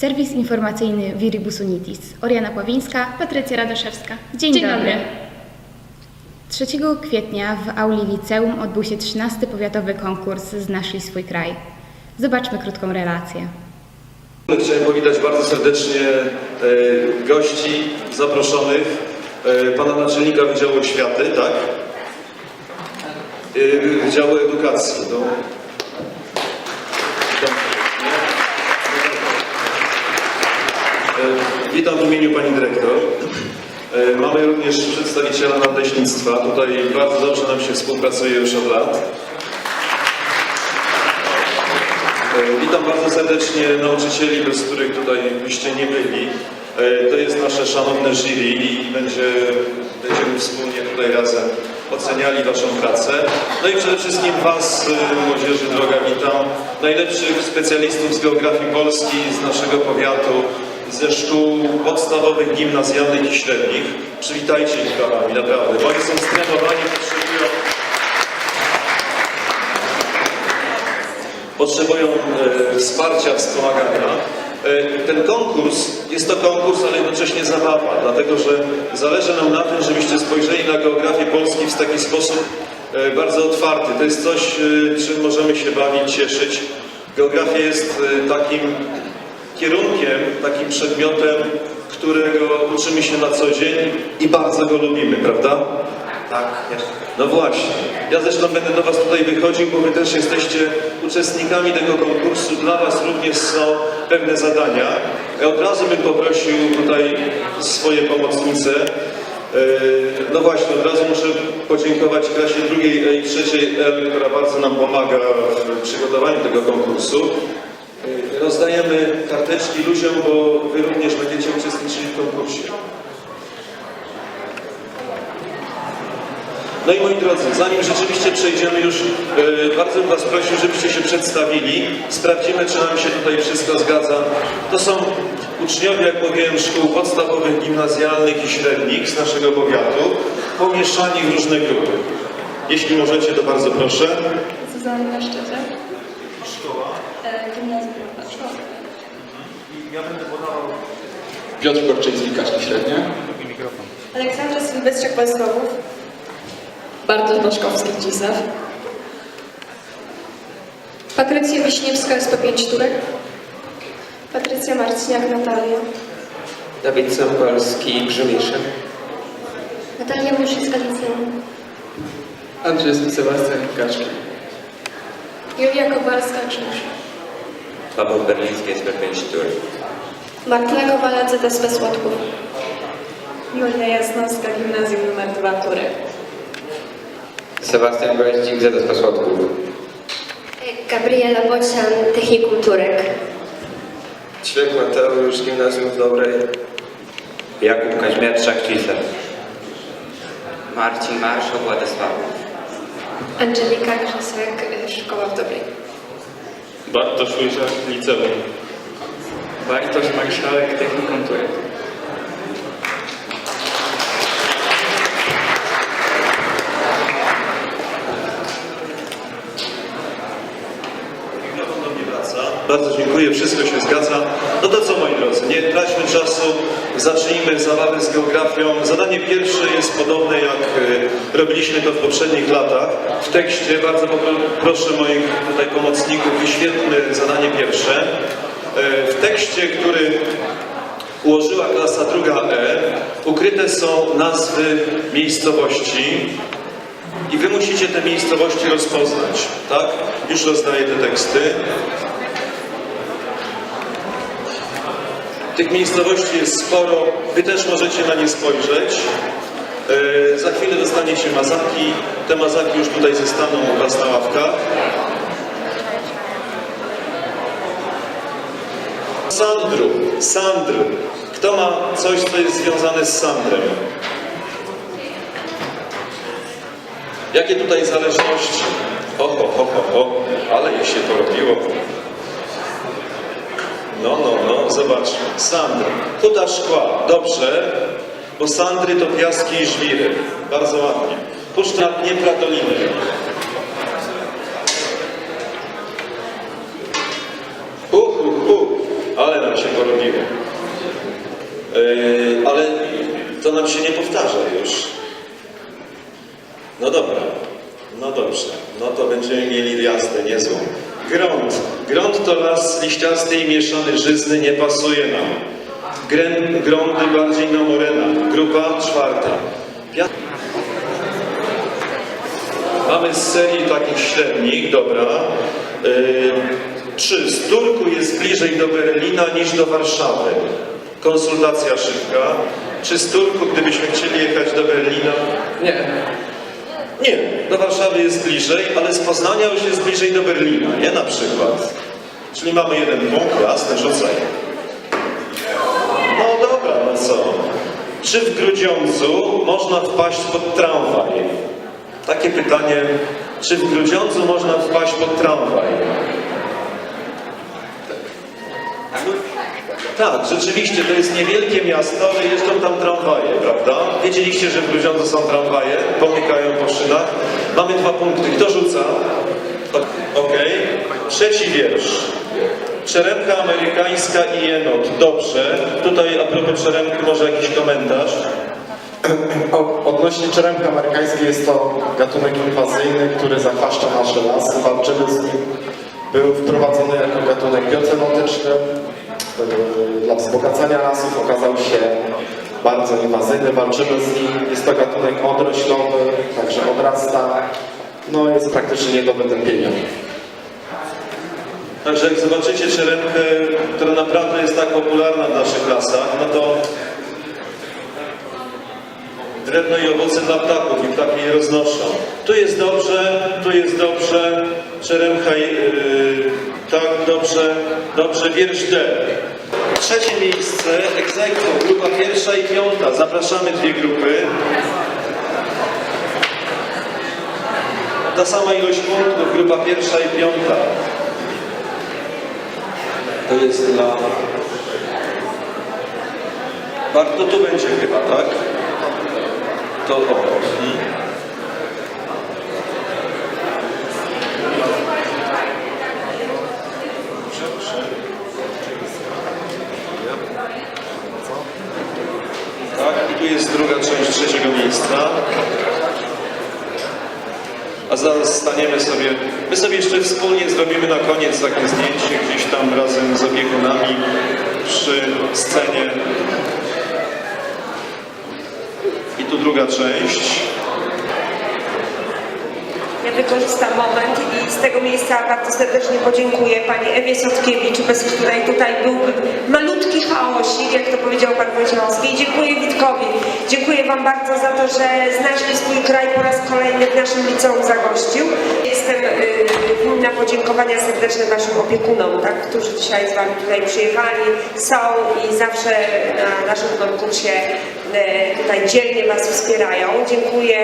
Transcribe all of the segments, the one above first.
Serwis informacyjny Viribus Unitis. Oriana Pławińska. Patrycja Radoszewska. Dzień, Dzień dobry. dobry. 3 kwietnia w auli liceum odbył się 13 powiatowy konkurs Znasz swój kraj. Zobaczmy krótką relację. Chciałem powitać bardzo serdecznie e, gości zaproszonych, e, pana naczelnika Wydziału Oświaty, tak? E, Wydziału Edukacji. No. Witam w imieniu pani dyrektor. Mamy również przedstawiciela nadleśnictwa. Tutaj bardzo dobrze nam się współpracuje już od lat. Witam bardzo serdecznie nauczycieli, bez których tutaj byście nie byli. E, To jest nasze szanowne jury i będzie, będziemy wspólnie tutaj razem oceniali Waszą pracę. No i przede wszystkim Was, e, młodzieży droga, witam. Najlepszych specjalistów z geografii Polski z naszego powiatu, ze szkół podstawowych, gimnazjalnych i średnich. Przywitajcie ich brawami, naprawdę, oni są strenowani, potrzebują potrzebują e, wsparcia, wspomagania. E, ten konkurs jest to konkurs, ale jednocześnie zabawa, dlatego że zależy nam na tym, żebyście spojrzeli na geografię Polski w taki sposób e, bardzo otwarty. To jest coś, czym możemy się bawić, cieszyć. Geografia jest takim kierunkiem, takim przedmiotem, którego uczymy się na co dzień i bardzo go lubimy, prawda? Tak, No właśnie. Ja zresztą będę do Was tutaj wychodził, bo Wy też jesteście uczestnikami tego konkursu. Dla Was również są pewne zadania. Ja od razu bym poprosił tutaj swoje pomocnice. Yy, No właśnie, od razu muszę podziękować klasie drugiej i trzeciej która bardzo nam pomaga w przygotowaniu tego konkursu. Yy, Rozdajemy karteczki ludziom, bo Wy również będziecie uczestniczyli w konkursie. No i moi drodzy, zanim rzeczywiście przejdziemy już, e, bardzo bym Was prosił, żebyście się przedstawili. Sprawdzimy, czy nam się tutaj wszystko zgadza. To są uczniowie, jak mówiłem, szkół podstawowych, gimnazjalnych i średnich z naszego powiatu, pomieszczani w różne grupy. Jeśli możecie, to bardzo proszę. Zuzanna Szczecie. Szkoła. E, Gimnazjum Szkoła. Ja będę podawał. Piotr Korczyński, Kaszki Średnie. Aleksandra Sylwestrzak Paskowów. Bartosz Boszkowski Dzisław. Patrycja Wiśniewska SP5 Turek. Patrycja Marciniak Natalia. Dawid Sępolski, Grzemisze. Natalia Muszycka Liceum. Andrzej Sebastian Kaczki. Julia Kowalska Krzyż. Paweł Berliński, SP5 Tur. Martyna Kowala ZSP Słodków. Julia Jasnowska, gimnazjum numer 2 Turek. Sebastian Goździk, ZSP Słodków. Gabriela Bocian, Technikum Turek. Ćwiek Mateusz, Gimnazjum w Dobrej. Jakub Kaźmierczak, Cisel. Marcin Marszał, Władysławów. Angelika Krzesek, Szkoła w Dobrej. Bartosz Łyżak, Liceum. Bartosz Marszałek, Technikum Turek. Bardzo dziękuję, wszystko się zgadza. No to co moi drodzy, nie traćmy czasu, zacznijmy zabawę z geografią. Zadanie pierwsze jest podobne jak e, robiliśmy to w poprzednich latach. W tekście bardzo proszę moich tutaj pomocników, wyświetlmy zadanie pierwsze. E, W tekście, który ułożyła klasa druga E, ukryte są nazwy miejscowości, i wy musicie te miejscowości rozpoznać, tak? Już rozdaję te teksty. Tych miejscowości jest sporo, wy też możecie na nie spojrzeć. E, za chwilę dostaniecie mazaki. Te mazaki już tutaj zostaną u was na ławkach. Sandru, Sandr. Kto ma coś, co jest związane z Sandrem? Jakie tutaj zależności? Ho, ho, ho, ho, ho. ale je się to robiło. zobaczmy. Sandry. Huta szkła. Dobrze, bo sandry to piaski i żwiry. Bardzo ładnie. Puszcza Dniepra Doliny. Hu, hu, hu. Ale nam się porobiło. Yy, ale to nam się nie powtarza już. No dobra, no dobrze, no to będziemy mieli jazdę niezłą. Grąd. Grąd to las liściasty i mieszany żyzny, nie pasuje nam. Grę, grądy bardziej na morenach. Grupa czwarta. Pia- Mamy z serii takich średnich, dobra. Yy, Trzy. Z Turku jest bliżej do Berlina niż do Warszawy. Konsultacja szybka. Czy z Turku, gdybyśmy chcieli jechać do Berlina, Nie. Nie, do Warszawy jest bliżej, ale z Poznania już jest bliżej do Berlina, nie na przykład. Czyli mamy jeden punkt, jasne, rzucaj. No dobra, no co? Czy w Grudziądzu można wpaść pod tramwaj? Takie pytanie, czy w Grudziądzu można wpaść pod tramwaj? Tak, rzeczywiście, to jest niewielkie miasto, ale jeżdżą tam tramwaje, prawda? Wiedzieliście, że w Grudziądzu są tramwaje? Pomykają po szynach. Mamy dwa punkty. Kto rzuca? O- Okej. Trzeci wiersz. Czeremka amerykańska i jenot. Dobrze. Tutaj a propos czeremki może jakiś komentarz? Odnośnie czeremka amerykańskiej jest to gatunek inwazyjny, który zachwaszcza nasze lasy. Walczymy z nim. Był wprowadzony jako gatunek biocenotyczny. Yy, Dla wzbogacania lasów okazał się bardzo inwazyjny. Walczymy z nim. Jest to gatunek odroślowy, także odrasta. No jest praktycznie nie do wytępienia. Także jak zobaczycie czeremkę, która naprawdę jest tak popularna w naszych lasach, no to drewno i owoce dla ptaków i ptaki je roznoszą. Tu jest dobrze, tu jest dobrze, czeremcha, yy, tak, dobrze, dobrze, wiersz D. Trzecie miejsce, egzekwo, grupa pierwsza i piąta. Zapraszamy dwie grupy. Ta sama ilość punktów, grupa pierwsza i piąta. To jest dla... Warto tu będzie chyba, tak? To o. Mhm. Dobrze, dobrze. Tak, i tu jest druga część trzeciego miejsca. A zaraz staniemy sobie, my sobie jeszcze wspólnie zrobimy na koniec takie zdjęcie gdzieś tam razem z opiekunami przy scenie. I tu druga część. Ja wykorzystam moment i z tego miejsca bardzo serdecznie podziękuję Pani Ewie Sotkiewicz, bez której tutaj byłby malutki chaosik, jak to powiedział Pan Wojciechowski. I dziękuję Witkowi. Dziękuję Wam bardzo za to, że znaleźli swój kraj po raz kolejny w naszym liceum zagościł. Jestem y, winna podziękowania serdeczne Waszym opiekunom, tak, którzy dzisiaj z Wami tutaj przyjechali, są i zawsze na naszym konkursie tutaj dzielnie Was wspierają. Dziękuję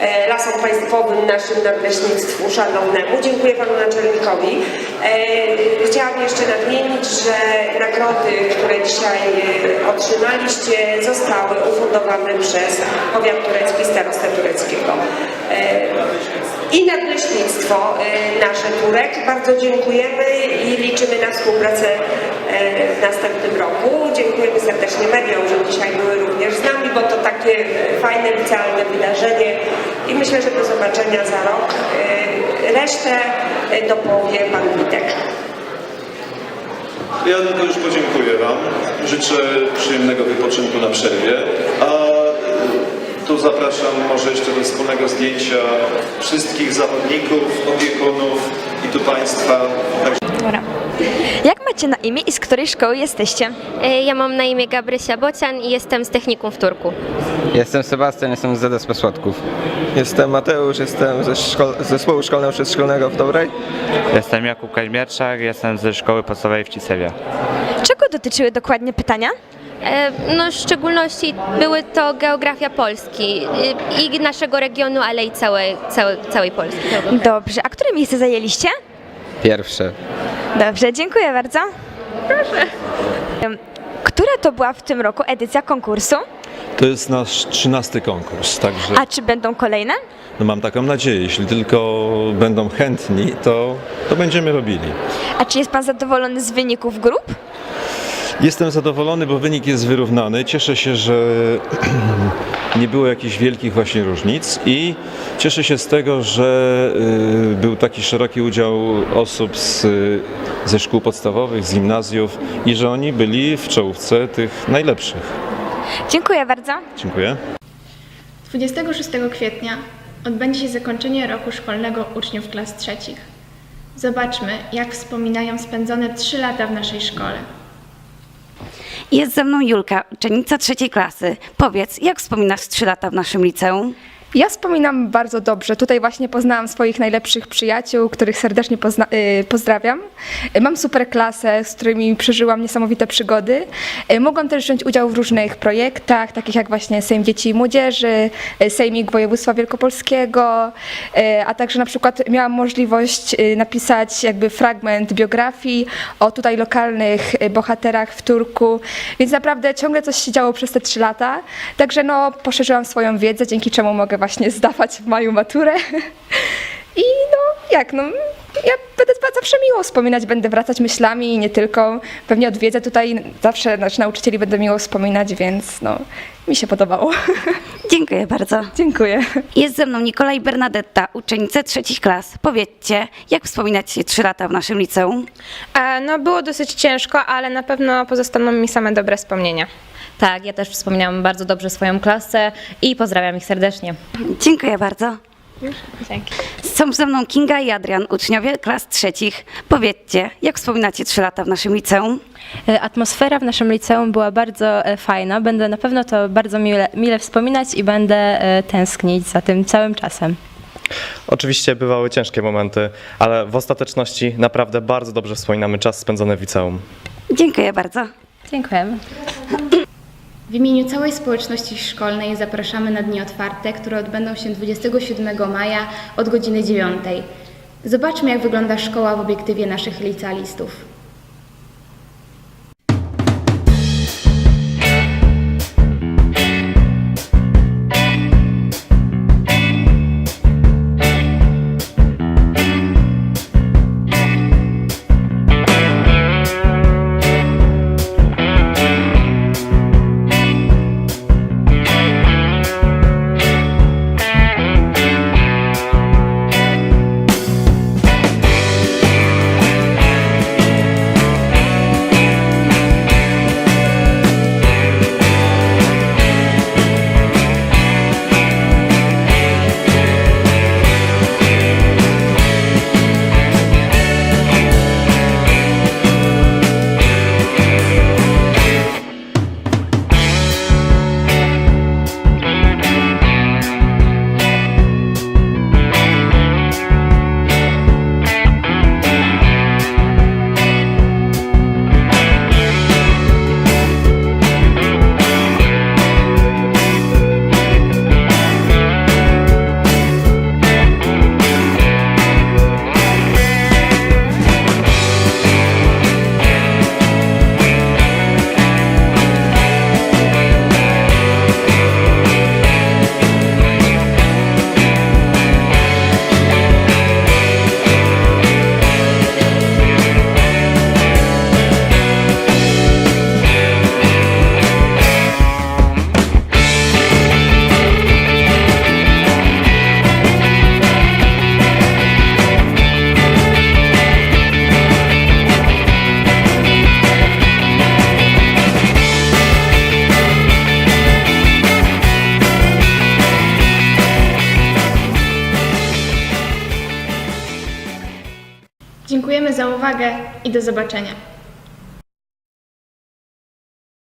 e, Lasom Państwowym, naszym nadleśnictwu szanownemu. Dziękuję Panu Naczelnikowi. E, Chciałam jeszcze nadmienić, że nagrody, które dzisiaj e, otrzymaliście, zostały ufundowane przez powiat turecki Starostę Tureckiego. E, I nadleśnictwo e, nasze Turek. Bardzo dziękujemy i liczymy na współpracę e, w następnym roku. Dziękujemy serdecznie mediom, że dzisiaj były również z nami, bo to takie fajne, licealne wydarzenie i myślę, że do zobaczenia za rok. E, Resztę e, dopowie Pan Witek. Ja tylko już podziękuję Wam. Życzę przyjemnego wypoczynku na przerwie. A y, tu zapraszam może jeszcze do wspólnego zdjęcia wszystkich zawodników, opiekunów i tu Państwa. Także Dobra. Jak macie na imię i z której szkoły jesteście? E, Ja mam na imię Gabrysia Bocian i jestem z technikum w Turku. Jestem Sebastian, jestem z ZSP Słodków. Jestem Mateusz, jestem ze szko- z zespołu szkolnego przedszkolnego w Dobrej. Jestem Jakub Kaźmierczak, jestem ze szkoły podstawowej w Cisewie. Czego dotyczyły dokładnie pytania? E, No w szczególności były to geografia Polski e, i naszego regionu, ale i całej, całej, całej Polski. Dobrze, a które miejsce zajęliście? Pierwsze. Dobrze, dziękuję bardzo. Proszę. Która to była w tym roku edycja konkursu? To jest nasz trzynasty konkurs, także A czy będą kolejne? no mam taką nadzieję, jeśli tylko będą chętni, to, to będziemy robili. A czy jest Pan zadowolony z wyników grup? Jestem zadowolony, bo wynik jest wyrównany. Cieszę się, że nie było jakichś wielkich właśnie różnic i cieszę się z tego, że y, był taki szeroki udział osób z, y, ze szkół podstawowych, z gimnazjów i że oni byli w czołówce tych najlepszych. Dziękuję bardzo. Dziękuję. 26 kwietnia odbędzie się zakończenie roku szkolnego uczniów klas trzecich. Zobaczmy, jak wspominają spędzone 3 lata w naszej szkole. Jest ze mną Julka, uczennica trzeciej klasy. Powiedz, jak wspominasz trzy lata w naszym liceum? Ja wspominam bardzo dobrze. Tutaj właśnie poznałam swoich najlepszych przyjaciół, których serdecznie y, pozdrawiam. Y, Mam super klasę, z którymi przeżyłam niesamowite przygody. Y, Mogłam też wziąć udział w różnych projektach, takich jak właśnie Sejm Dzieci i Młodzieży, Sejmik Województwa Wielkopolskiego, a także na przykład miałam możliwość napisać jakby fragment biografii o tutaj lokalnych bohaterach w Turku, więc naprawdę ciągle coś się działo przez te trzy lata. Także no, poszerzyłam swoją wiedzę, dzięki czemu mogę właśnie zdawać w maju maturę. I no, jak, no, ja będę zawsze miło wspominać, będę wracać myślami i nie tylko. Pewnie odwiedzę tutaj, zawsze znaczy, nauczycieli będę miło wspominać, więc no, mi się podobało. Dziękuję bardzo. Dziękuję. Jest ze mną Nikola i Bernadetta, uczennice trzecich klas. Powiedzcie, jak wspominacie trzy lata w naszym liceum? E, No było dosyć ciężko, ale na pewno pozostaną mi same dobre wspomnienia. Tak, ja też wspominałam bardzo dobrze swoją klasę i pozdrawiam ich serdecznie. Dziękuję bardzo. Dzięki. Są ze mną Kinga i Adrian, uczniowie klas trzecich. Powiedzcie, jak wspominacie trzy lata w naszym liceum? E, Atmosfera w naszym liceum była bardzo e, fajna. Będę na pewno to bardzo mile, mile wspominać i będę e, tęsknić za tym całym czasem. Oczywiście bywały ciężkie momenty, ale w ostateczności naprawdę bardzo dobrze wspominamy czas spędzony w liceum. Dziękuję bardzo. Dziękujemy. W imieniu całej społeczności szkolnej zapraszamy na dni otwarte, które odbędą się 27 maja od godziny 9. Zobaczmy, jak wygląda szkoła w obiektywie naszych licealistów. I do zobaczenia.